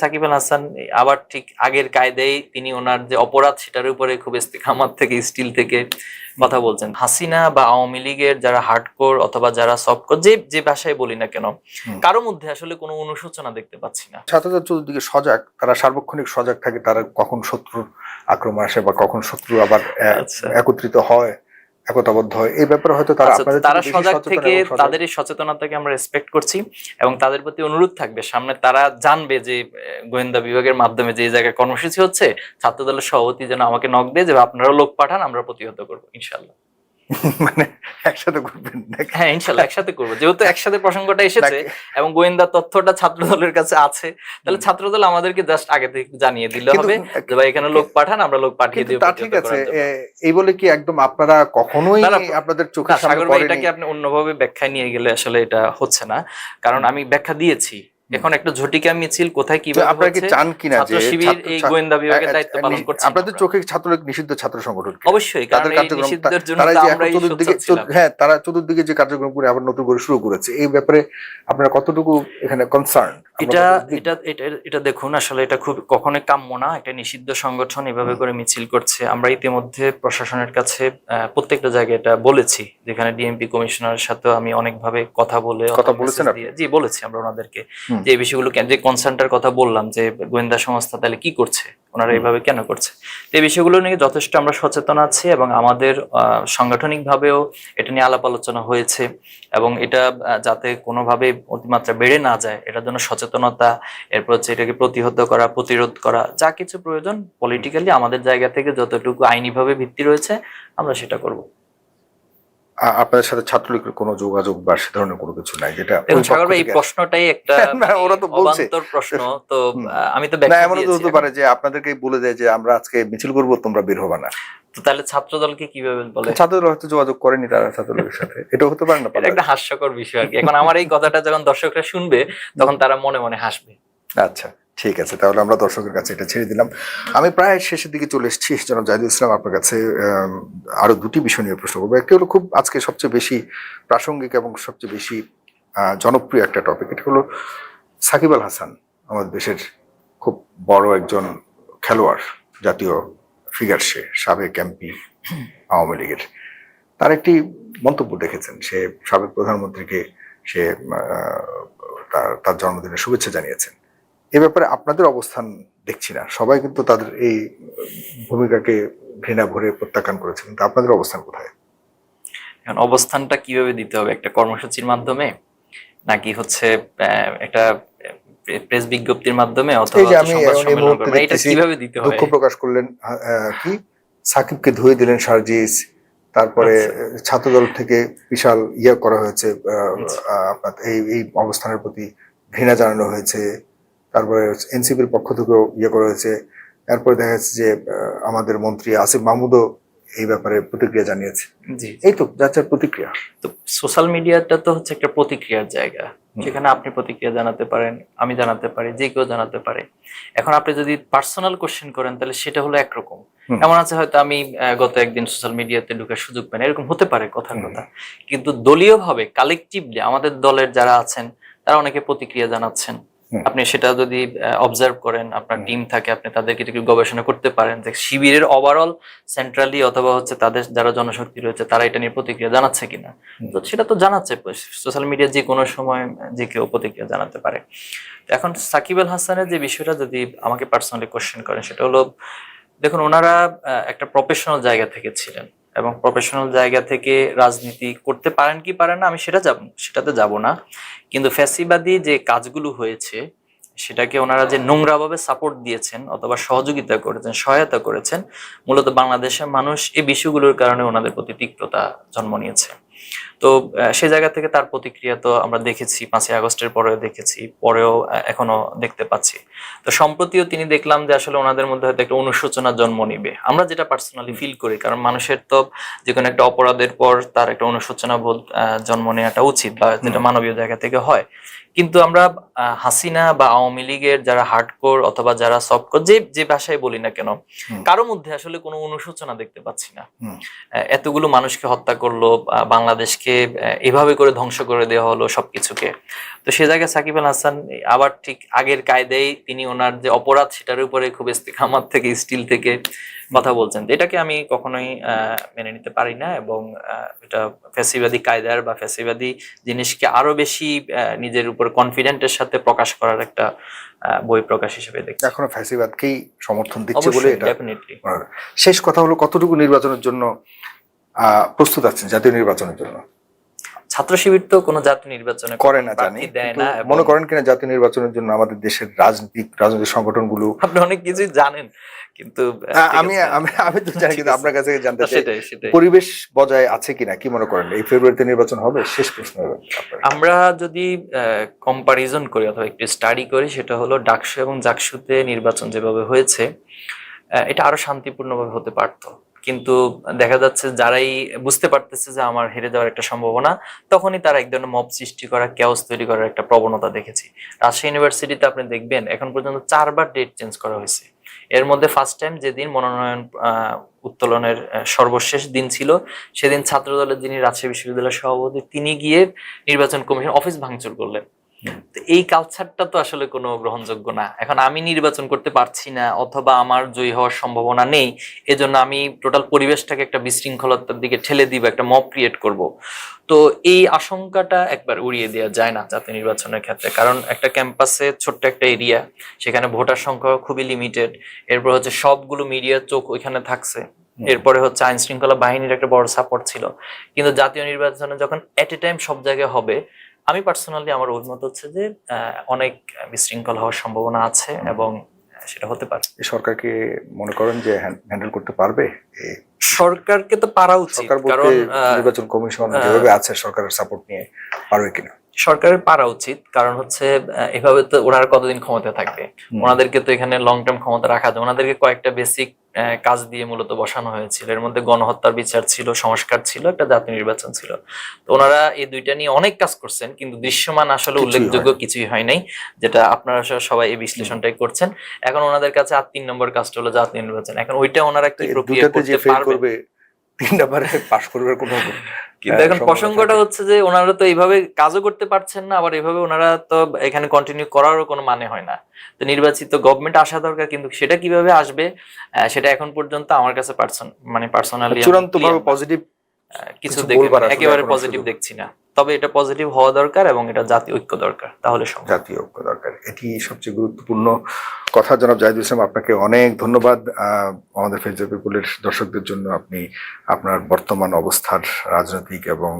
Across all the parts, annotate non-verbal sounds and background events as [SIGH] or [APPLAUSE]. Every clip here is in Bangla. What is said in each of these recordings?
সাকিব আল হাসান আবার ঠিক আগের কায়দায় তিনি ওনার যে অপরাধ সেটার উপরে খুব ইস্তেকামাত থেকে স্টিল থেকে কথা বলছেন। হাসিনা বা আওয়ামী লীগের যারা হার্ডকোর অথবা যারা সফটকোর যে যে ভাষায় বলি না কেন কারও মধ্যে আসলে কোনো অনুশোচনা দেখতে পাচ্ছি না। ছাত্রদের চতুর্দিকে সজাগ তারা সার্বক্ষণিক সজাগ থাকে তারা কখন শত্রুর আক্রমণ আসে বা কখন শত্রু আবার আচ্ছা। একত্রিত হয়। একতাবদ্ধ হয়। এই ব্যাপারে হয়তো তারা আচ্ছা, আপনাদের তারা সজাগ থেকে তাদের এই সচেতনতাকে আমরা রেসপেক্ট করছি এবং তাদের প্রতি অনুরোধ থাকবে। সামনে তারা জানবে যে গোয়েন্দা বিভাগের মাধ্যমে যে জায়গায় কর্মসূচি হচ্ছে ছাত্রদলের সভাপতি যেন আমাকে নক দেয় যে আপনারা লোক পাঠান আমরা প্রতিহত করব ইনশাল্লাহ [LAUGHS] মানে একসাথে করবেন হ্যাঁ ইনশাল্লাহ একসাথে করব। যেহেতু একসাথে প্রসঙ্গটা এসেছে এবং গোয়েন্দা তথ্যটা ছাত্র দলের কাছে আছে তাহলে ছাত্র দল আমাদেরকে জাস্ট আগে থেকে জানিয়ে দিলে হবে যে ভাই এখানে লোক পাঠান আমরা লোক পাঠিয়ে তা ঠিক আছে। এই বলে কি একদম আপনারা কখনোই আপনাদের চোখের সামনে এটাকে আপনি অন্যভাবে ব্যাখ্যায় নিয়ে গেলে আসলে এটা হচ্ছে না। কারণ আমি ব্যাখ্যা দিয়েছি এখন একটা ঝটিকা মিছিল কোথায় কীভাবে আপনারা কি চান কিনা যে শিবির এই গোয়েন্দা বিভাগের দায়িত্ব পালন করছে আপনাদের চোখে ছাত্র নিষিদ্ধ ছাত্র সংগঠন অবশ্যই তাদের নিষিদ্ধের জন্য তারা চতুর্দিকে হ্যাঁ তারা চতুর্দিকে যে কার্যক্রম করে আবার নতুন করে শুরু করেছে এই ব্যাপারে আপনারা কতটুকু এখানে কনসার্ন এটা এটা এটা এটা দেখুন আসলে এটা খুব কখনোই কাম্য না। একটা নিষিদ্ধ সংগঠন এভাবে করে মিছিল করছে। আমরা ইতিমধ্যে প্রশাসনের কাছে প্রত্যেকটা জায়গায় এটা বলেছি যেখানে ডিএমপি কমিশনারের সাথে আমি অনেকভাবে কথা বলে কথা বলেছেন জি বলেছি আমরা ওনাদেরকে। যে এই বিষয়গুলো যে কনসার্নটার কথা বললাম যে গোয়েন্দা সংস্থা তাহলে কি করছে? ওনারা। এইভাবে কেন করছে তো এই বিষয়গুলো নিয়ে যথেষ্ট আমরা সচেতন আছি এবং আমাদের সাংগঠনিকভাবেও এটা নিয়ে আলাপ আলোচনা হয়েছে এবং এটা যাতে কোনোভাবে অতিমাত্রা বেড়ে না যায় এটার জন্য সচেতনতা এরপর হচ্ছে এটাকে প্রতিহত করা প্রতিরোধ করা যা কিছু প্রয়োজন পলিটিক্যালি আমাদের জায়গা থেকে যতটুকু আইনিভাবে ভিত্তি রয়েছে আমরা সেটা করব আপনাদের সাথে ছাত্রলীগের কোনো যোগাযোগ বা সে ধরনের কোনো কিছু নাই যেটা সাগর ভাই এই প্রশ্নটাই একটা [LAUGHS] ওরা তো বলছে। প্রশ্ন তো [LAUGHS] আমি তো না ব্যাখ্যা এমনও হতে পারে যে আপনাদেরকে বলে দেয় যে আমরা আজকে মিছিল করব তোমরা বের হবে না। তো তাহলে ছাত্র দলকে কীভাবে বলে? ছাত্ররা হয়তো যোগাযোগ করেনি তারা ছাত্রলীগের সাথে। এটা হতে পারে না এটা একটা হাস্যকর বিষয় আর কি। এখন আমার এই কথাটা যখন দর্শকরা শুনবে তখন তারা মনে মনে হাসবে। আচ্ছা। ঠিক আছে তাহলে আমরা দর্শকের কাছে এটা ছেড়ে দিলাম। আমি প্রায় শেষের দিকে চলে এসেছি জনাব জাহিদুল ইসলাম আপনার কাছে আম, আরও দুটি বিষয় নিয়ে প্রশ্ন করব। একটি হলো খুব আজকে সবচেয়ে বেশি প্রাসঙ্গিক এবং সবচেয়ে বেশি জনপ্রিয় একটা টপিক এটা হলো সাকিব আল হাসান আমাদের দেশের খুব বড় একজন খেলোয়াড় জাতীয় ফিগার সে সাবেক এমপি আওয়ামী লীগের। তার একটি মন্তব্য দেখেছেন সে সাবেক প্রধানমন্ত্রীকে সে তার- তার জন্মদিনের শুভেচ্ছা জানিয়েছেন। এ ব্যাপারে আপনাদের অবস্থান দেখছি না। সবাই কিন্তু তাদের এই ভূমিকাকে ঘৃণা ভরে প্রত্যাখ্যান করেছে কিন্তু আপনাদের অবস্থান কোথায়? এখন অবস্থানটা কীভাবে দিতে হবে? একটা কর্মসূচির মাধ্যমে? নাকি হচ্ছে একটা প্রেস বিজ্ঞপ্তির মাধ্যমে অথবা? এটা কীভাবে দিতে হবে দুঃখ প্রকাশ করলেন কি? সাকিবকে ধুয়ে দিলেন সার্জিস। তারপরে আচ্ছা। ছাত্রদল থেকে বিশাল ইয়ে করা হয়েছে আচ্ছা। আপনার এই এই অবস্থানের প্রতি ঘৃণা জানানো হয়েছে। তারপরে এনসিপির পক্ষ থেকেও ইয়ে করা হয়েছে। এরপরে দেখা যাচ্ছে যে আমাদের মন্ত্রী আসিফ মাহমুদও এই ব্যাপারে প্রতিক্রিয়া জানিয়েছে। জি। এই তো যাচ্ছে প্রতিক্রিয়া। তো সোশ্যাল মিডিয়াটা তো হচ্ছে একটা প্রতিক্রিয়ার জায়গা। সেখানে আপনি প্রতিক্রিয়া জানাতে পারেন আমি জানাতে পারি যে কেউ জানাতে পারে। এখন আপনি যদি পার্সোনাল কোশ্চেন করেন তাহলে সেটা হলো একরকম। এমন আছে হয়তো আমি গত একদিন সোশ্যাল মিডিয়াতে ঢুকার সুযোগ পাই না এরকম হতে পারে কথার কথা। কিন্তু দলীয়ভাবে কালেকটিভলি আমাদের দলের যারা আছেন তারা অনেকে প্রতিক্রিয়া জানাচ্ছেন। আপনি সেটা যদি অবজার্ভ করেন আপনার। টিম থাকে আপনি তাদেরকে একটু গবেষণা করতে পারেন যে শিবিরের ওভারঅল সেন্ট্রালি অথবা হচ্ছে তাদের যারা জনশক্তি রয়েছে তারা এটা নিয়ে প্রতিক্রিয়া জানাচ্ছে কিনা? তো সেটা তো জানাচ্ছে সোশ্যাল মিডিয়া যে কোনো সময় যে কেউ প্রতিক্রিয়া জানাতে পারে। এখন সাকিব আল হাসানের যে বিষয়টা যদি আমাকে পার্সোনালি কোশ্চেন করেন সেটা হলো দেখুন ওনারা একটা প্রফেশনাল জায়গা থেকে ছিলেন। এবং প্রফেশনাল জায়গা থেকে রাজনীতি করতে পারেন কি পারেন না, আমি সেটা যাব, সেটাতে যাব না। কিন্তু ফ্যাসিবাদী যে কাজগুলো হয়েছে, সেটাকে ওনারা যে নোংরাভাবে সাপোর্ট দিয়েছেন অথবা সহযোগিতা করেছেন, সহায়তা করেছেন, মূলত বাংলাদেশের মানুষ এই বিষয়গুলোর কারণে ওনাদের প্রতি তিক্ততা জন্ম নিয়েছে। তো সে জায়গা থেকে তার প্রতিক্রিয়া তো আমরা দেখেছি পাঁচই আগস্টের পরেও দেখেছি পরেও এখনও দেখতে পাচ্ছি। তো সম্প্রতিও তিনি দেখলাম যে আসলে ওনাদের মধ্যে হয়তো একটা অনুশোচনা জন্ম নিবে। আমরা যেটা পার্সোনালি ফিল করি কারণ মানুষের তো যে কোনো একটা অপরাধের পর তার একটা অনুশোচনা বোধ আহ, জন্ম নেওয়াটা উচিত বা যেটা মানবীয় জায়গা থেকে হয়। কিন্তু আমরা হাসিনা বা আওয়ামী লীগের যারা হার্ডকোর অথবা যারা সফটকোর যে যে ভাষায় বলি না কেন কারও মধ্যে আসলে কোনো অনুশোচনা দেখতে পাচ্ছি না। এতগুলো মানুষকে হত্যা করল বাংলাদেশকে এভাবে করে ধ্বংস করে দেওয়া হলো সবকিছুকে। তো সে জায়গায় সাকিব আল হাসান আবার ঠিক আগের কায়দায় তিনি ওনার যে অপরাধ সেটার উপরে খুব ইস্তেকামাত থেকে স্টিল থেকে কথা বলছেন। এটাকে আমি কখনোই আহ, মেনে নিতে পারি না এবং এটা ফ্যাসিবাদী কায়দার বা ফ্যাসিবাদী জিনিসকে আরও বেশি নিজের উপর কনফিডেন্টের সাথে প্রকাশ করার একটা আহ, বই প্রকাশ হিসেবে দেখছি। এখনও ফ্যাসিবাদকেই সমর্থন দিচ্ছে বলে এটা শেষ কথা হলো কতটুকু নির্বাচনের জন্য আহ, প্রস্তুত আছেন জাতীয় নির্বাচনের জন্য? ছাত্র শিবির তো কোনো জাতীয় নির্বাচনে করে না জানি। দেয় না মনে করেন কিনা জাতীয় নির্বাচনের জন্য আমাদের দেশের রাজনৈতিক রাজনৈতিক সংগঠনগুলো আপনি অনেক কিছুই জানেন কিন্তু আমি আমি আমি তো জানি কিন্তু আপনার কাছে জানতে চাই পরিবেশ বজায় আছে কিনা? কি মনে করেন? এই ফেব্রুয়ারিতে নির্বাচন হবে? শেষ প্রশ্ন আমরা যদি কম্পারিজন করি অথবা একটু স্টাডি করি সেটা হলো ডাকসু এবং জাকসুতে নির্বাচন যেভাবে হয়েছে এটা আরও শান্তিপূর্ণভাবে হতে পারতো। কিন্তু দেখা যাচ্ছে যারাই বুঝতে পারতেছে যে আমার হেরে যাওয়ার একটা সম্ভাবনা, তখনই তারা এক ধরনের মব সৃষ্টি করা ক্যাওস তৈরি করার একটা প্রবণতা দেখেছি রাজশাহী ইউনিভার্সিটিতে আপনি দেখবেন, এখন পর্যন্ত চারবার ডেট চেঞ্জ করা হয়েছে এর মধ্যে ফার্স্ট টাইম যেদিন মনোনয়ন উত্তোলনের সর্বশেষ দিন ছিল, সেদিন ছাত্রদলের যিনি রাজশাহী বিশ্ববিদ্যালয়ের সভাপতি, তিনি গিয়ে নির্বাচন কমিশন অফিস ভাঙচুর করলেন। তো এই কালচারটা তো আসলে কোনো গ্রহণযোগ্য না। এখন আমি নির্বাচন করতে পারছি না অথবা আমার জয়ী হওয়ার সম্ভাবনা নেই এজন্য আমি টোটাল পরিবেশটাকে একটা বিশৃঙ্খলতার দিকে ঠেলে দিব একটা মব ক্রিয়েট করব। তো এই আশঙ্কাটা একবার উড়িয়ে দেওয়া যায় না জাতীয় নির্বাচনের ক্ষেত্রে। কারণ একটা ক্যাম্পাসে ছোট্ট একটা এরিয়া সেখানে ভোটার সংখ্যা খুবই লিমিটেড এরপর হচ্ছে সবগুলো মিডিয়ার চোখ ওইখানে থাকছে। এরপরে হচ্ছে আইন শৃঙ্খলা বাহিনীর একটা বড় সাপোর্ট ছিল। কিন্তু জাতীয় নির্বাচনে যখন এট এ টাইম সব জায়গায় হবে আমি পার্সোনালি আমার অভিমত হচ্ছে যে অনেক বিশৃঙ্খল হওয়ার সম্ভাবনা আছে এবং সেটা হতে পারে। সরকারকে মনে করেন যে হ্যান্ডেল করতে পারবে? সরকারকে তো পারা উচিত কারণ নির্বাচন কমিশন যেভাবে আছে সরকারের সাপোর্ট নিয়ে পারবে কিনা? সরকারের পারা উচিত কারণ হচ্ছে এভাবে তো ওরা আর কতদিন ক্ষমতা থাকবে? ওনাদেরকে তো এখানে লং টার্ম ক্ষমতা রাখা যায় ওনাদেরকে কয়েকটা বেসিক কাজ দিয়ে মূলত বসানো হয়েছিল। এর মধ্যে গণহত্যার বিচার ছিল সংস্কার ছিল একটা জাতীয় নির্বাচন ছিল। তো ওনারা এই দুইটা নিয়ে অনেক কাজ করছেন কিন্তু দৃশ্যমান আসলে উল্লেখযোগ্য কিছুই হয় নাই যেটা আপনারা আসলে সবাই এই বিশ্লেষণটাই করছেন। এখন ওনাদের কাছে আর তিন নম্বর কাজটা হলো জাতীয় নির্বাচন। এখন ওইটা ওনারা কি প্রক্রিয়া করতে পারবে? তিন নাম্বারে পাশ করবার কোনো কিন্তু এখন প্রসঙ্গটা হচ্ছে যে ওনারা তো এইভাবে কাজও করতে পারছেন না আবার এইভাবে ওনারা তো এখানে কন্টিনিউ করারও কোনো মানে হয় না। তো নির্বাচিত গভর্নমেন্ট আসা দরকার কিন্তু সেটা কীভাবে আসবে সেটা এখন পর্যন্ত আমার কাছে পার্সন মানে পার্সোনালি চূড়ান্তভাবে পজিটিভ কিছু কিছু দেখে বলবার মানে একেবারে পজিটিভ দেখছি না। তবে এটা পজিটিভ হওয়া দরকার এবং এটা জাতীয় ঐক্য দরকার। তাহলে জাতীয় ঐক্য দরকার। এটি সবচেয়ে গুরুত্বপূর্ণ কথা। জনাব জাহিদুল ইসলাম আপনাকে অনেক ধন্যবাদ। আমাদের ফেজর পিপুলের দর্শকদের জন্য আপনি আপনার বর্তমান অবস্থার রাজনৈতিক এবং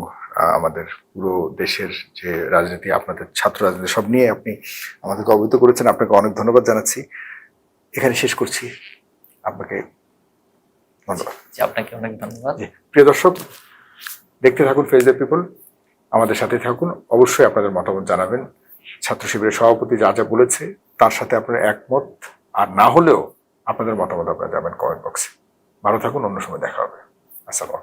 আমাদের পুরো দেশের যে রাজনীতি আপনাদের ছাত্র রাজনীতি সব নিয়ে আপনি আমাদেরকে অবহিত করেছেন। আপনাকে অনেক ধন্যবাদ জানাচ্ছি। এখানে শেষ করছি। আপনাকে ধন্যবাদ। আপনাকে অনেক ধন্যবাদ। প্রিয় দর্শক দেখতে থাকুন ফেজের পিপল আমাদের সাথে থাকুন। অবশ্যই আপনাদের মতামত জানাবেন। ছাত্র শিবিরের সভাপতি যা যা বলেছে, তার সাথে আপনার একমত। আর না হলেও আপনাদের মতামত আপনারা যাবেন কমেন্ট বক্সে। ভালো থাকুন, অন্য সময় দেখা হবে। আসসালাম